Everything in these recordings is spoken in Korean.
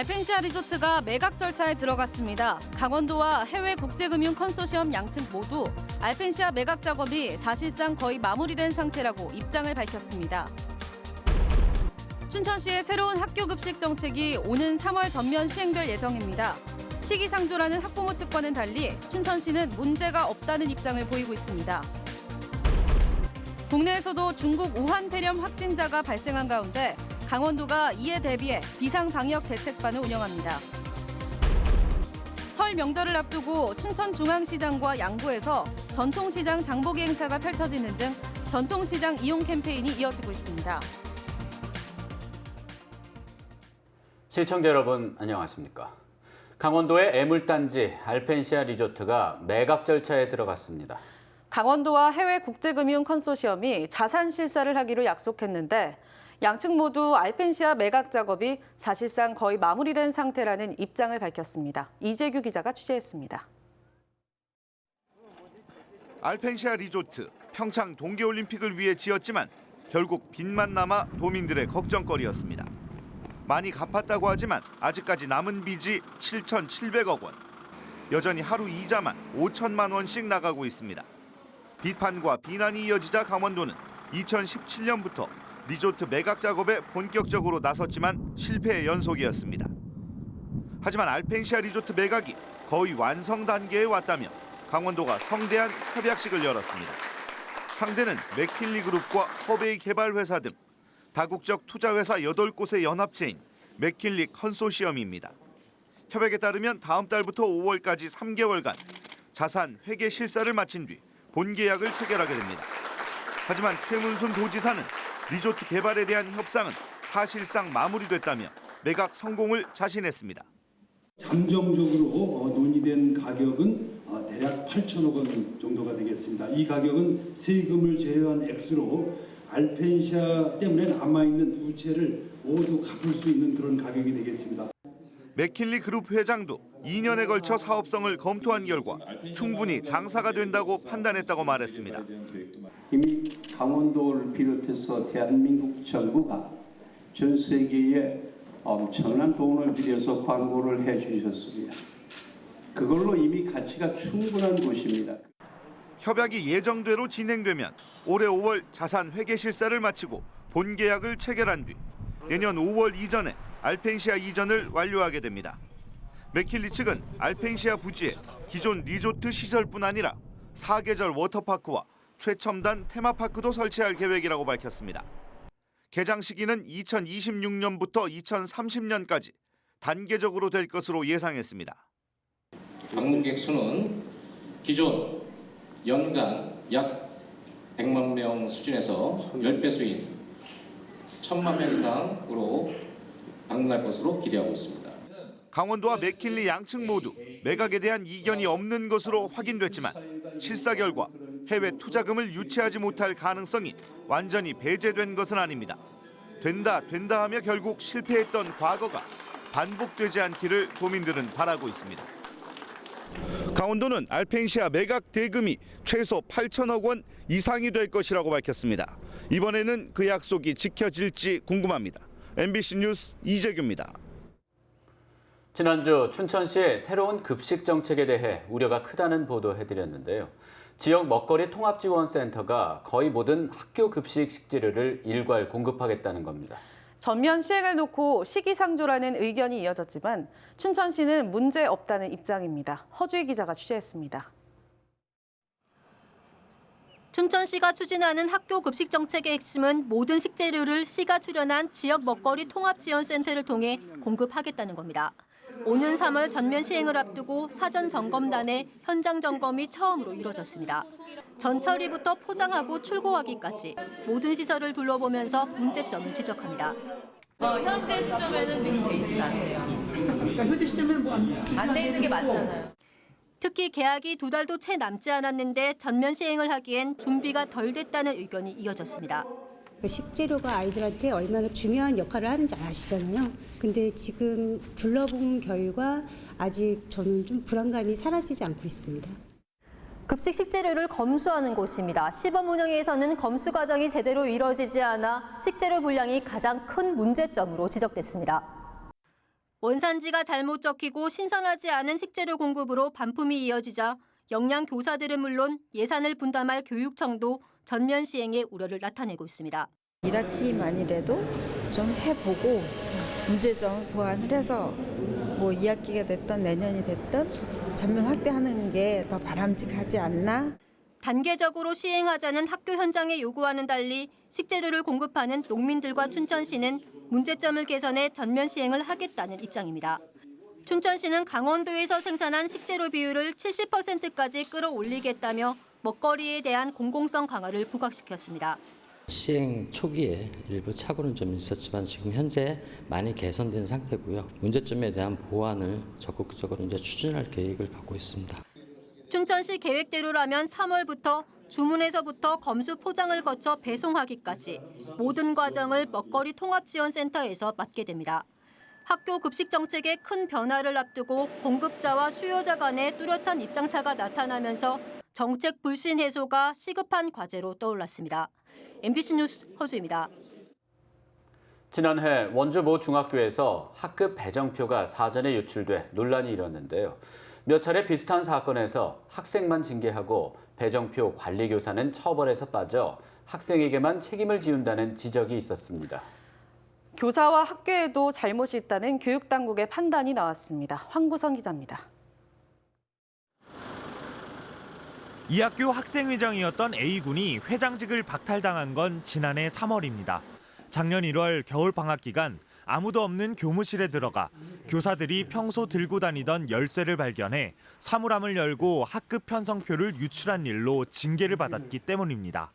알펜시아 리조트가 매각 절차에 들어갔습니다. 강원도와 해외 국제금융 컨소시엄 양측 모두 알펜시아 매각 작업이 사실상 거의 마무리된 상태라고 입장을 밝혔습니다. 춘천시의 새로운 학교 급식 정책이 오는 3월 전면 시행될 예정입니다. 시기상조라는 학부모 측과는 달리 춘천시는 문제가 없다는 입장을 보이고 있습니다. 국내에서도 중국 우한 폐렴 확진자가 발생한 가운데 강원도가 이에 대비해 비상 방역 대책반을 운영합니다. 설 명절을 앞두고 춘천중앙시장과 양구에서 전통시장 장보기 행사가 펼쳐지는 등 전통시장 이용 캠페인이 이어지고 있습니다. 시청자 여러분 안녕하십니까? 강원도의 애물단지 알펜시아 리조트가 매각 절차에 들어갔습니다. 강원도와 해외 국제금융 컨소시엄이 자산 실사를 하기로 약속했는데 양측 모두 알펜시아 매각 작업이 사실상 거의 마무리된 상태라는 입장을 밝혔습니다. 이재규 기자가 취재했습니다. 알펜시아 리조트 평창 동계올림픽을 위해 지었지만 결국 빚만 남아 도민들의 걱정거리였습니다. 많이 갚았다고 하지만 아직까지 남은 빚이 7,700억 원. 여전히 하루 이자만 5천만 원씩 나가고 있습니다. 비판과 비난이 이어지자 강원도는 2017년부터 리조트 매각 작업에 본격적으로 나섰지만 실패의 연속이었습니다. 하지만 알펜시아 리조트 매각이 거의 완성 단계에 왔다며 강원도가 성대한 협약식을 열었습니다. 상대는 맥킬리 그룹과 허베이 개발 회사 등 다국적 투자 회사 8곳의 연합체인 맥킬리 컨소시엄입니다. 협약에 따르면 다음 달부터 5월까지 3개월간 자산 회계 실사를 마친 뒤 본계약을 체결하게 됩니다. 하지만 최문순 도지사는 리조트 개발에 대한 협상은 사실상 마무리됐다며 매각 성공을 자신했습니다. 잠정적으로 어, 논의된 가격은 어, 대략 8천억 원 정도가 되겠습니다. 이 가격은 세금을 제외한 액수로 알펜시아 때문에 남아있는 부채를 모두 갚을 수 있는 그런 가격이 되겠습니다. 맥킬리 그룹 회장도 2년에 걸쳐 사업성을 검토한 결과 충분히 장사가 된다고 판단했다고 말했습니다. 이미 강원도를 비롯해서 대한민국 정부가 전 세계에 엄청난 돈을 들여서 광고를 해 주셨습니다. 그걸로 이미 가치가 충분한 곳입니다. 협약이 예정대로 진행되면 올해 5월 자산 회계 실사를 마치고 본 계약을 체결한 뒤 내년 5월 이전에 알펜시아 이전을 완료하게 됩니다. 맥킬리 측은 알펜시아 부지에 기존 리조트 시설뿐 아니라 사계절 워터파크와 최첨단 테마파크도 설치할 계획이라고 밝혔습니다. 개장 시기는 2026년부터 2030년까지 단계적으로 될 것으로 예상했습니다. 방문객 수는 기존 연간 약 100만 명 수준에서 10배 수인 1000만 명 이상으로 방문할 것으로 기대하고 있습니다. 강원도와 맥킬리 양측 모두 매각에 대한 이견이 없는 것으로 확인됐지만 실사 결과 해외 투자금을 유치하지 못할 가능성이 완전히 배제된 것은 아닙니다. 된다 된다 하며 결국 실패했던 과거가 반복되지 않기를 도민들은 바라고 있습니다. 강원도는 알펜시아 매각 대금이 최소 8천억 원 이상이 될 것이라고 밝혔습니다. 이번에는 그 약속이 지켜질지 궁금합니다. MBC 뉴스 이재규입니다. 지난주 춘천시의 새로운 급식 정책에 대해 우려가 크다는 보도해드렸는데요. 지역 먹거리 통합지원센터가 거의 모든 학교 급식 식재료를 일괄 공급하겠다는 겁니다. 전면 시행을 놓고 시기상조라는 의견이 이어졌지만 춘천시는 문제 없다는 입장입니다. 허주희 기자가 취재했습니다. 춘천시가 추진하는 학교 급식 정책의 핵심은 모든 식재료를 시가 출연한 지역 먹거리 통합 지원 센터를 통해 공급하겠다는 겁니다. 오는 3월 전면 시행을 앞두고 사전 점검단의 현장 점검이 처음으로 이뤄졌습니다. 전처리부터 포장하고 출고하기까지 모든 시설을 둘러보면서 문제점을 지적합니다. 어, 현재 시점에는 지금 돼 있지 않네요. 그러니까 현재 시점에는 뭐안 돼 있는 게 맞잖아요. 특히 계약이 두 달도 채 남지 않았는데 전면 시행을 하기엔 준비가 덜 됐다는 의견이 이어졌습니다. 그 식재료가 아이들한테 얼마나 중요한 역할을 하는지 아시잖아요. 근데 지금 둘러본 결과 아직 저는 좀 불안감이 사라지지 않고 있습니다. 급식 식재료를 검수하는 곳입니다. 시범 운영에서는 검수 과정이 제대로 이뤄지지 않아 식재료 분량이 가장 큰 문제점으로 지적됐습니다. 원산지가 잘못 적히고 신선하지 않은 식재료 공급으로 반품이 이어지자 영양 교사들은 물론 예산을 분담할 교육청도 전면 시행에 우려를 나타내고 있습니다. 1학기만이라도 좀 해보고 문제점을 보완을 해서 뭐 2학기가 됐던 내년이 됐던 전면 확대하는 게 더 바람직하지 않나? 단계적으로 시행하자는 학교 현장의 요구와는 달리 식재료를 공급하는 농민들과 춘천시는 문제점을 개선해 전면 시행을 하겠다는 입장입니다. 춘천시는 강원도에서 생산한 식재료 비율을 70%까지 끌어올리겠다며 먹거리에 대한 공공성 강화를 부각시켰습니다. 시행 초기에 일부 착오는 좀 있었지만 지금 현재 많이 개선된 상태고요. 문제점에 대한 보완을 적극적으로 이제 추진할 계획을 갖고 있습니다. 춘천시 계획대로라면 3월부터 주문에서부터 검수 포장을 거쳐 배송하기까지 모든 과정을 먹거리 통합지원센터에서 맡게 됩니다. 학교 급식 정책에 큰 변화를 앞두고 공급자와 수요자 간의 뚜렷한 입장차가 나타나면서 정책 불신 해소가 시급한 과제로 떠올랐습니다. MBC 뉴스 허주입니다. 지난해 원주 모 중학교에서 학급 배정표가 사전에 유출돼 논란이 일었는데요. 몇 차례 비슷한 사건에서 학생만 징계하고 배정표 관리 교사는 처벌에서 빠져 학생에게만 책임을 지운다는 지적이 있었습니다. 교사와 학교에도 잘못이 있다는 교육당국의 판단이 나왔습니다. 황구선 기자입니다. 이 학교 학생회장이었던 A군이 회장직을 박탈당한 건 지난해 3월입니다. 작년 1월 겨울 방학 기간 아무도 없는 교무실에 들어가 교사들이 평소 들고 다니던 열쇠를 발견해 사물함을 열고 학급 편성표를 유출한 일로 징계를 받았기 때문입니다.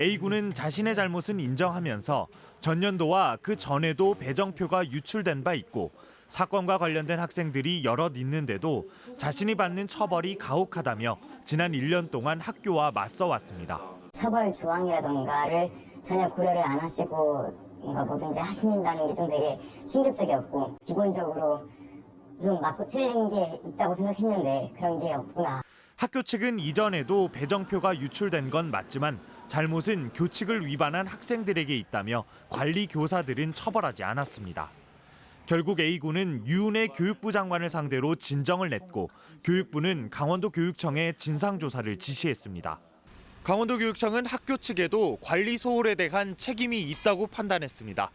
A군은 자신의 잘못은 인정하면서 전년도와 그 전에도 배정표가 유출된 바 있고 사건과 관련된 학생들이 여럿 있는데도 자신이 받는 처벌이 가혹하다며 지난 1년 동안 학교와 맞서 왔습니다. 처벌 조항이라던가를 전혀 고려를 안 하시고 뭔가 뭐든지 하신다는 게 좀 되게 충격적이었고 기본적으로 좀 맞고 틀린 게 있다고 생각했는데 그런 게 없구나. 학교 측은 이전에도 배정표가 유출된 건 맞지만 잘못은 교칙을 위반한 학생들에게 있다며 관리 교사들은 처벌하지 않았습니다. 결국 A군은 유은혜 교육부 장관을 상대로 진정을 냈고 교육부는 강원도 교육청에 진상조사를 지시했습니다. 강원도 교육청은 학교 측에도 관리 소홀에 대한 책임이 있다고 판단했습니다.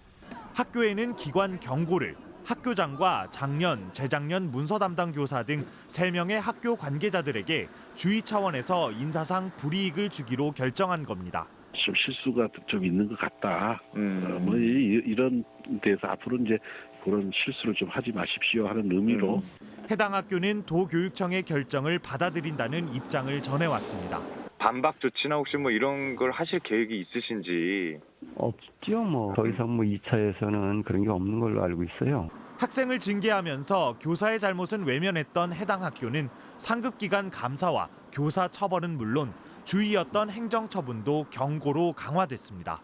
학교에는 기관 경고를 학교장과 작년, 재작년 문서 담당 교사 등 3명의 학교 관계자들에게 주의 차원에서 인사상 불이익을 주기로 결정한 겁니다. 좀 실수가 좀 있는 것 같다. 어, 뭐 이, 이런 데서 앞으로 이제 그런 실수를 좀 하지 마십시오 하는 의미로 해당 학교는 도교육청의 결정을 받아들인다는 입장을 전해왔습니다. 반박 조치나 혹시 뭐 이런 걸 하실 계획이 있으신지 없죠. 뭐 더 이상 뭐 2차에서는 그런 게 없는 걸로 알고 있어요. 학생을 징계하면서 교사의 잘못은 외면했던 해당 학교는 상급 기간 감사와 교사 처벌은 물론 주의였던 행정 처분도 경고로 강화됐습니다.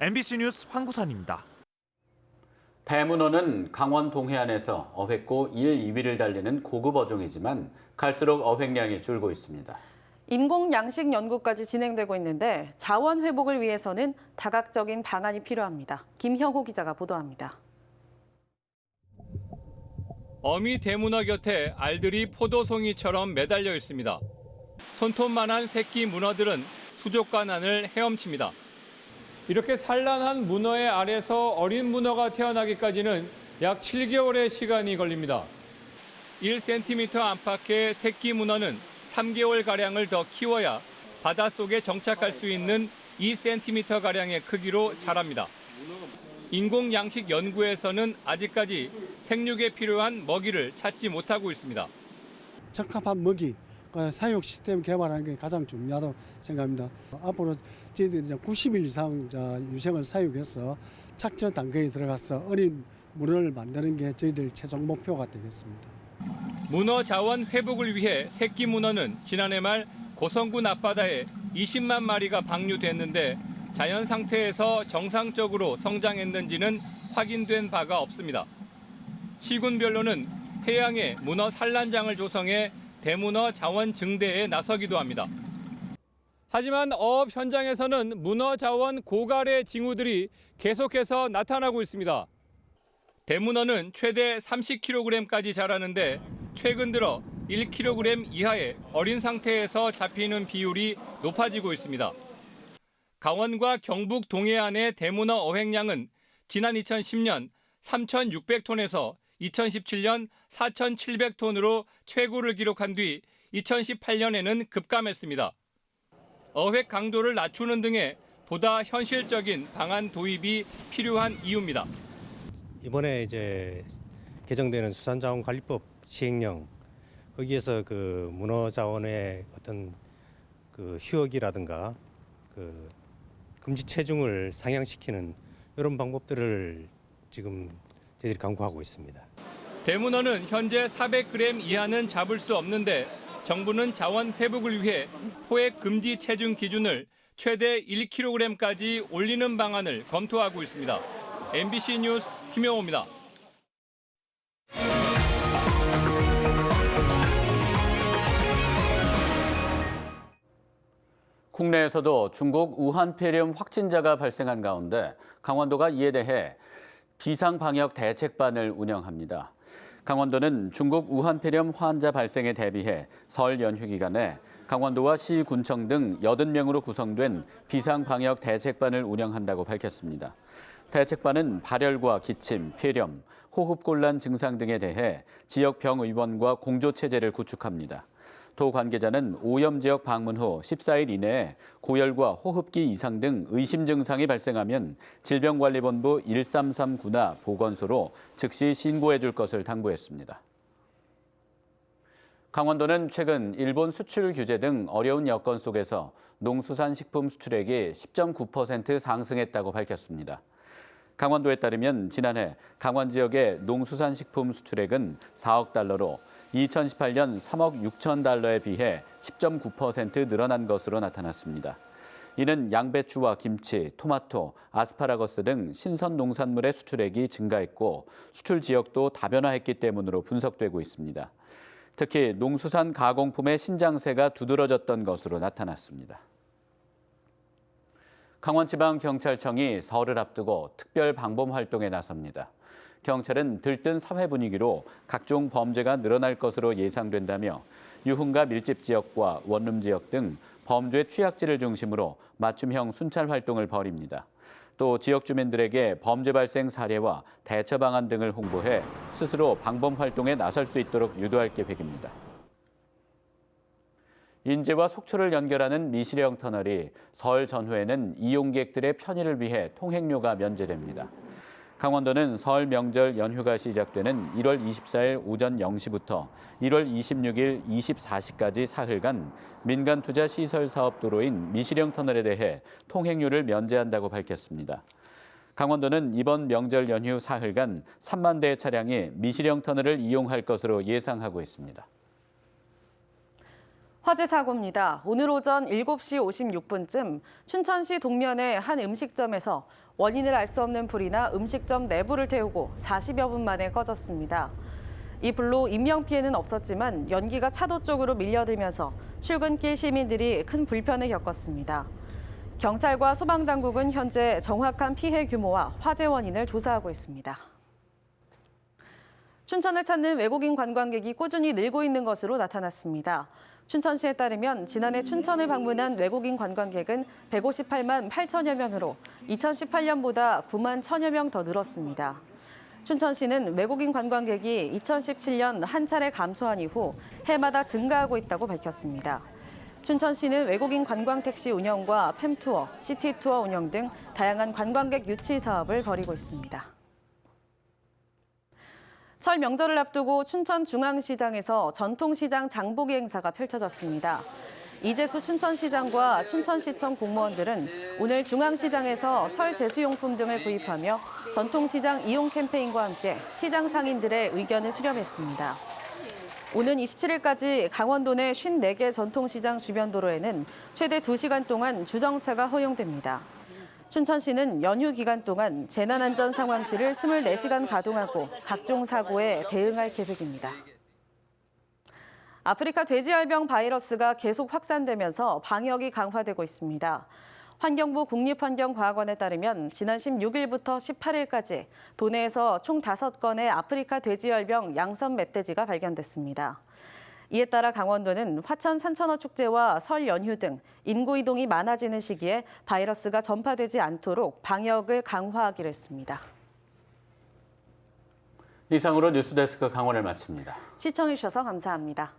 MBC 뉴스 황구선입니다. 대문어는 강원 동해안에서 어획고 1, 2위를 달리는 고급 어종이지만 갈수록 어획량이 줄고 있습니다. 인공 양식 연구까지 진행되고 있는데 자원 회복을 위해서는 다각적인 방안이 필요합니다. 김형호 기자가 보도합니다. 어미 대문어 곁에 알들이 포도송이처럼 매달려 있습니다. 손톱만한 새끼 문어들은 수족관 안을 헤엄칩니다. 이렇게 산란한 문어의 알에서 어린 문어가 태어나기까지는 약 7개월의 시간이 걸립니다. 1cm 안팎의 새끼 문어는 3개월가량을 더 키워야 바닷속에 정착할 수 있는 2cm가량의 크기로 자랍니다. 인공 양식 연구에서는 아직까지 생육에 필요한 먹이를 찾지 못하고 있습니다. 적합한 먹이 그 사육 시스템 개발하는 게 가장 중요하다고 생각합니다. 앞으로 저희들이 이제 90일 이상 유생을 사육해서 착저 단계에 들어가서 어린 문어를 만드는 게 저희들 최종 목표가 되겠습니다. 문어 자원 회복을 위해 새끼 문어는 지난해 말 고성군 앞바다에 20만 마리가 방류됐는데 자연 상태에서 정상적으로 성장했는지는 확인된 바가 없습니다. 시군별로는 해양에 문어 산란장을 조성해 대문어 자원 증대에 나서기도 합니다. 하지만 어업 현장에서는 문어 자원 고갈의 징후들이 계속해서 나타나고 있습니다. 대문어는 최대 30kg까지 자라는데 최근 들어 1kg 이하의 어린 상태에서 잡히는 비율이 높아지고 있습니다. 강원과 경북 동해안의 대문어 어획량은 지난 2010년 3,600톤에서 2017년 4,700톤으로 최고를 기록한 뒤 2018년에는 급감했습니다. 어획 강도를 낮추는 등의 보다 현실적인 방안 도입이 필요한 이유입니다. 이번에 이제 개정되는 수산자원관리법 시행령 거기에서 그 문어 자원의 어떤 그 휴업이라든가 그 금지 체중을 상향시키는 이런 방법들을 지금 저희들이 강구하고 있습니다. 대문어는 현재 400g 이하는 잡을 수 없는데 정부는 자원 회복을 위해 포획 금지 체중 기준을 최대 1kg까지 올리는 방안을 검토하고 있습니다. MBC 뉴스 김영호입니다. 국내에서도 중국 우한 폐렴 확진자가 발생한 가운데 강원도가 이에 대해 비상 방역 대책반을 운영합니다. 강원도는 중국 우한 폐렴 환자 발생에 대비해 설 연휴 기간에 강원도와 시, 군청 등 80명으로 구성된 비상방역 대책반을 운영한다고 밝혔습니다. 대책반은 발열과 기침, 폐렴, 호흡곤란 증상 등에 대해 지역 병의원과 공조체제를 구축합니다. 도 관계자는 오염 지역 방문 후 14일 이내에 고열과 호흡기 이상 등 의심 증상이 발생하면 질병관리본부 1339나 보건소로 즉시 신고해 줄 것을 당부했습니다. 강원도는 최근 일본 수출 규제 등 어려운 여건 속에서 농수산식품 수출액이 10.9% 상승했다고 밝혔습니다. 강원도에 따르면 지난해 강원 지역의 농수산식품 수출액은 4억 달러로 2018년 3억 6천 달러에 비해 10.9% 늘어난 것으로 나타났습니다. 이는 양배추와 김치, 토마토, 아스파라거스 등 신선 농산물의 수출액이 증가했고 수출 지역도 다변화했기 때문으로 분석되고 있습니다. 특히 농수산 가공품의 신장세가 두드러졌던 것으로 나타났습니다. 강원지방경찰청이 설을 앞두고 특별 방범 활동에 나섭니다. 경찰은 들뜬 사회 분위기로 각종 범죄가 늘어날 것으로 예상된다며 유흥가 밀집 지역과 원룸 지역 등 범죄 취약지를 중심으로 맞춤형 순찰 활동을 벌입니다. 또 지역 주민들에게 범죄 발생 사례와 대처 방안 등을 홍보해 스스로 방범 활동에 나설 수 있도록 유도할 계획입니다. 인제와 속초를 연결하는 미시령 터널이 설 전후에는 이용객들의 편의를 위해 통행료가 면제됩니다. 강원도는 설 명절 연휴가 시작되는 1월 24일 오전 0시부터 1월 26일 24시까지 사흘간 민간 투자 시설 사업 도로인 미시령 터널에 대해 통행료를 면제한다고 밝혔습니다. 강원도는 이번 명절 연휴 사흘간 3만 대의 차량이 미시령 터널을 이용할 것으로 예상하고 있습니다. 화재 사고입니다. 오늘 오전 7시 56분쯤 춘천시 동면의 한 음식점에서 원인을 알 수 없는 불이나 음식점 내부를 태우고 40여 분 만에 꺼졌습니다. 이 불로 인명피해는 없었지만 연기가 차도 쪽으로 밀려들면서 출근길 시민들이 큰 불편을 겪었습니다. 경찰과 소방당국은 현재 정확한 피해 규모와 화재 원인을 조사하고 있습니다. 춘천을 찾는 외국인 관광객이 꾸준히 늘고 있는 것으로 나타났습니다. 춘천시에 따르면 지난해 춘천을 방문한 외국인 관광객은 158만 8천여 명으로 2018년보다 9만 1천여 명 더 늘었습니다. 춘천시는 외국인 관광객이 2017년 한 차례 감소한 이후 해마다 증가하고 있다고 밝혔습니다. 춘천시는 외국인 관광 택시 운영과 팸투어, 시티투어 운영 등 다양한 관광객 유치 사업을 벌이고 있습니다. 설 명절을 앞두고 춘천중앙시장에서 전통시장 장보기 행사가 펼쳐졌습니다. 이재수 춘천시장과 춘천시청 공무원들은 오늘 중앙시장에서 설 제수용품 등을 구입하며 전통시장 이용 캠페인과 함께 시장 상인들의 의견을 수렴했습니다. 오는 27일까지 강원도 내 54개 전통시장 주변 도로에는 최대 2시간 동안 주정차가 허용됩니다. 춘천시는 연휴 기간 동안 재난안전 상황실을 24시간 가동하고 각종 사고에 대응할 계획입니다. 아프리카 돼지열병 바이러스가 계속 확산되면서 방역이 강화되고 있습니다. 환경부 국립환경과학원에 따르면 지난 16일부터 18일까지 도내에서 총 5건의 아프리카 돼지열병 양선 멧돼지가 발견됐습니다. 이에 따라 강원도는 화천 산천어 축제와 설 연휴 등 인구 이동이 많아지는 시기에 바이러스가 전파되지 않도록 방역을 강화하기로 했습니다. 이상으로 뉴스데스크 강원을 마칩니다. 시청해주셔서 감사합니다.